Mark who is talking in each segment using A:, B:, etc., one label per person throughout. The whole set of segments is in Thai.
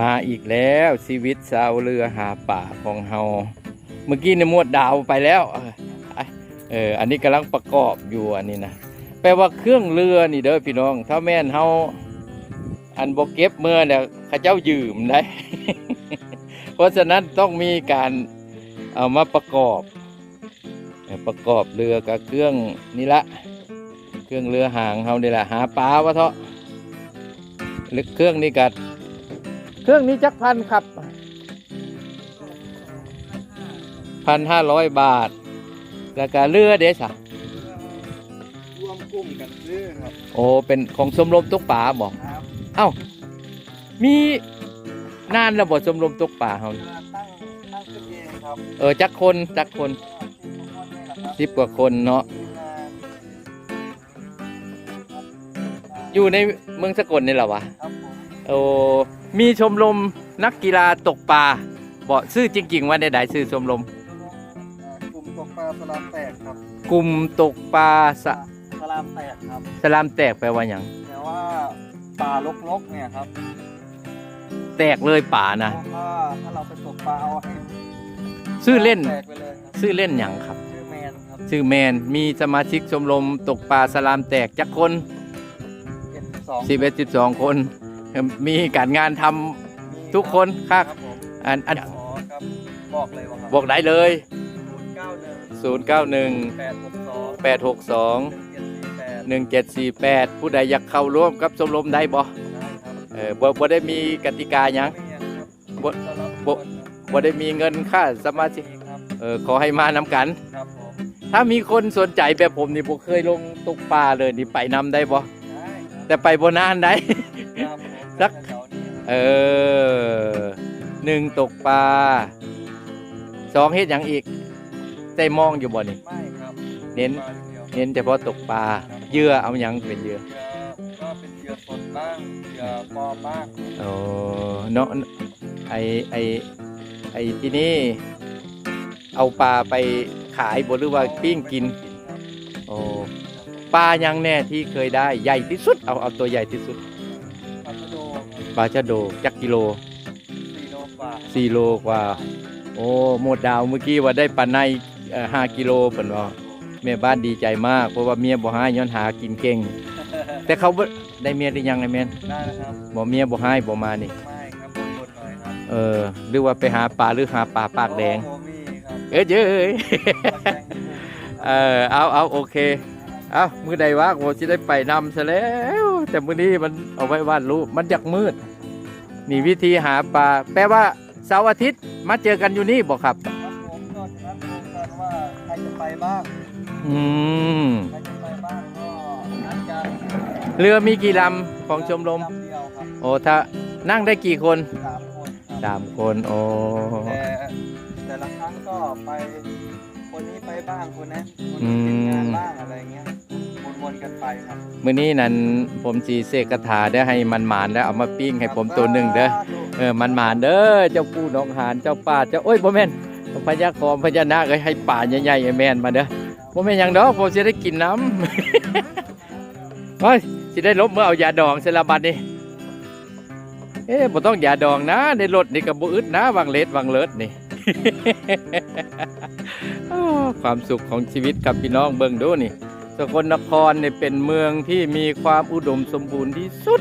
A: มาอีกแล้วชีวิตสาวเรือหาป่าของเฮาเมื่อกี้ในมวดดาวไปแล้วเอออันนี้กำลังประกอบอยู่อันนี้นะแปลว่าเครื่องเรือนี่เด้อพี่น้อง ถ้าแม่นเฮาอันบกเก็บเมื่อเนี่ยข้าเจ้ายืมได้ เพราะฉะนั้นต้องมีการเอามาประกอบประกอบเรือกับเครื่องนี่ละเครื่องเรือหางเฮานี่แหละหาปลาวะเถาะหรือเครื่องนี้กัด เครื่องนี้จักพันครับพันห้าร้อยบาท แล้วก็เรือเดสะ
B: รวมกลุ่มกันซื้อครับ
A: โอ้เป็นของชมรมตกป่าบอก
B: ครับ
A: เอ้ามีนานแล้วบ่ชมรมตกป่าเฮา
B: เวลาตั้งตั้งขึ้นเองครับ
A: เออจักคนจักคน
B: ที่ทุกคนนี่แหละครับ
A: สิบกว่าคนเนาะ
B: ทีมงาน
A: อยู่ในเมืองสกลนี่แหละวะ
B: ครับผม
A: โอ้มีชมรมนักกีฬาตกปลาบอกชื่อจริงๆว่าในใดชื่อชมรม
B: เอ่อกลุ่มตกปลาสลามแตกครับ
A: กลุ่มตกปลาสะ
B: สลามแตกครับ
A: สลามแตกแปลว่าอย่าง
B: แต่ว่าปลาลกๆเนี่ยครับ
A: แตกเลยป่านะ
B: เพราะว่าถ้าเราไปตกปลาเอาให้
A: ชื่อเล่น
B: แตกไปเลยครับ
A: ชื่อเล่นอย่างครับ
B: ชื่อแมนครับ
A: ชื่อแมนมีสมาชิกชมรมตกปลาสลามแตกจักคน
B: เจ็ดสอง
A: สิบเอ็ดสิบสองคน มีการงานทำ ทุกคนครับ
B: ครับผม
A: อันอัน
B: อ๋อครับบอกเลยว่าครับ
A: บอกได้เลย
B: ศูนย์เก้าหนึ่ง
A: 0 9 1
B: แปดหกสอง
A: 8 6 2
B: หนึ่งเจ็ดสี่แปด
A: 1 7 4 8 ผู้ใดอยากเข้าร่วมกับชมรมได้บ่
B: ได้ครับ
A: เออบ่บ่ได้มีกติกาหยัง
B: ไม่ยังครับ
A: บ่
B: ต้อนรับทุก
A: บ่
B: คนครับ
A: บ่ได้มีเงินค่าสมาชิก
B: ครับ
A: เออขอให้มานำกัน
B: ครับผม
A: ถ้ามีคนสนใจแบบผมนี่บ่เคยลงตกปลาเลยนี่ไปนำได้บ่
B: ได้ครับ
A: แต่ไปบ่นานได้
B: ครับผม
A: สัก
B: แถวๆนี้ครับ
A: เออหนึ่งตกปลาสองเฮ็ดหยังอีกใจมองอยู่บ่นี่
B: ไม่ครับ
A: เน้น
B: ปลาอย่างเดียว
A: เน้นเฉพาะตกปลาเหยื่อเอาหยังเป็นเหยื่อ
B: เหยื่อก็เป็นเหยื่อสดบ้างเหยื่อปลอมบ้าง
A: โอ้เนาะไอไอไอที่นี่เอาปลาไปขายบ่หรือว่าปิ้งกิน
B: ครับ
A: โอ้ปลายังแน่ที่เคยได้ใหญ่ที่สุดเอาเอาตัวใหญ่ที่สุด
B: ปลาชะโด
A: จักกิโล
B: สี่โลกว่า
A: สี่โลกว่า โอ้หมดดาวเมื่อกี้ว่าได้ปลาในเอ่อห้ากิโลเพิ่นว่าแม่บ้านดีใจมาก เพราะว่าเมียบ่ให้ย้อนหากินเก่ง แต่เขาบ่ได้เมียได้ยังไงแม่น
B: ได้นะครับ
A: บ่เมียบ่ให้บ่มานี่
B: ไม่ครับบนๆหน่อยครับ
A: เออหรือว่าไปหาปลาหรือหาปลาปากแดง
B: โอ้โหมีครับ
A: เอ้ยเจ้ย
B: ปากแดงญี่ปุ่น
A: เออเอาเอาโอเค เอามือใดว่างผมจะได้ไปนำซะแล้ว แต่มื้อนี้มันเอาไว้วาดรูปมันอยากมืด นี่วิธีหาปลาแปลว่าเสาร์อาทิตย์มาเจอกันอยู่นี่บอกครับ
B: ครับผมก็นัดดูกันว่าใครจะไปบ้าง
A: อืม
B: ใครจะไปบ้างก็นัดกัน
A: เรือมีกี่ลำของชมรม
B: ลำเดียวครับ
A: โอ้ถ้านั่งได้กี่คน
B: สามคนครับ
A: สามคนโอ้
B: แต่แต่ละครั้งก็ไปคนนี้ไปบ้างคนนั้นคนนี้ติดงานบ้างอะไรเงี้ยวนๆ กันไปครับ
A: มื้อนี้นั้นผมสีเสกกระถาได้ให้มันหมานแล้วเอามาปิ้งให้ผมตัวหนึ่งเด้อเออมันหมานเด้อเจ้าปู่น้องหานเจ้าป่าเจ้าโอ้ยบ่แม่นพญาคอมพญานาคเอ้ยให้ป่าใหญ่ๆไอ้แม่นมาเด้อบ่แม่นหยังดอกผมสิได้กินน้ำเฮ้ยสิได้ลบเมื่อเอายาดองเสยละบัดนี่เอ๊ะบ่ต้องยาดองนะในรถนี่ก็บ่อึดนะวางเล็ดวางเลิศนี่อ้อความสุขของชีวิตครับพี่น้องเบิ่งดูนี่ สกลนครเนี่ยเป็นเมืองที่มีความอุดมสมบูรณ์ที่สุด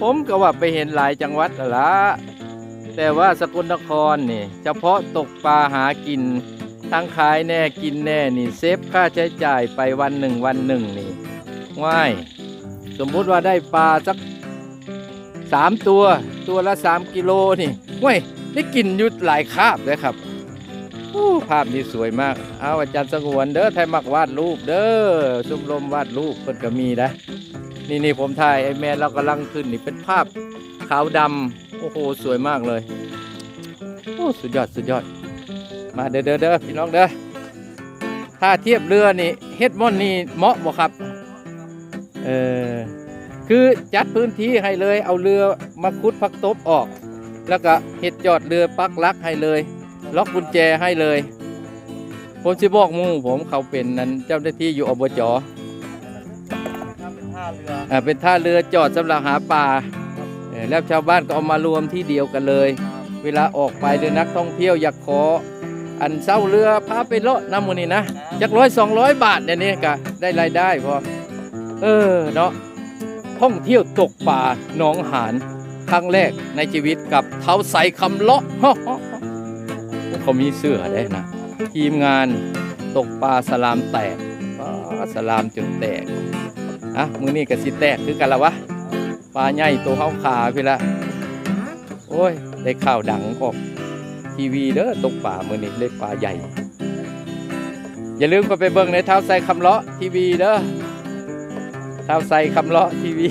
A: ผมก็ว่าไปเห็นหลายจังหวัดแล้วละแต่ว่าสกลนครนี่เฉพาะตกปลาหากิน ทั้งขายแน่กินแน่นี่เซฟค่าใช้จ่ายไปวันหนึ่งวันหนึ่งนี่ว่ายสมมุติว่าได้ปลาสักสามตัว ตัวละสามกิโลนี่ว้ยได้กินอยุดหลายคาบเลยครับ ภาพนี้สวยมาก เอาอาจารย์สงวนเด้อไทยมักวาดรูปเด้อชมรมวาดรูปเพิ่นก็มีนะ นี่นี่ผมถ่ายไอ้แมนเรากำลังขึ้นนี่เป็นภาพขาวดำโอ้โหสวยมากเลย โอ้สุดยอดสุดยอด มาเด้อเด้อเด้อพี่น้องเด้อ ถ้าเทียบเรือนี่เฮ็ดมอนนี่เหมาะบ่ครับ เออคือจัดพื้นที่ให้เลย เอาเรือมาคุดพักตบออก แล้วก็เฮ็ดจอดเรือปักลักให้เลย ล็อกกุญแจให้เลย ผมสิบอกหมู่ผมเขาเป็นนั้นเจ้าหน้าที่อยู่อบจ
B: ถ้าเป็นท่าเรือ
A: อ่าเป็นท่าเรือจอดสำหรับหาปลาเออแล้วชาวบ้านก็เอามารวมที่เดียวกันเลย เวลาออกไปเรือนักท่องเที่ยวอยากขอ อันเศร้าเรือพาไปเลาะน้ำมูนี่นะจักร้อยสองร้อยบาทเนี่ยนี่ก็ได้รายได้พอเออเนาะท่องเที่ยวตกป่าหนองหานครั้งแรกในชีวิตกับเท้าใสคำเลาะ เขามีเสื้อได้นะ ทีมงานตกปลาสลามแตกปลาสลามจนแตกอะมือนี้ก็สิแตกคือกันละวะปลาใหญ่ตัวเฮาขาพี่ละโอ้ย ได้ข่าวดังออกทีวีเด้อตกป่ามือนี้เล็กปลาใหญ่ อย่าลืมก็ไปเบิ่งในเท้าใส่คำเลาะทีวีเด้อเท้าใส่คำเลาะทีวี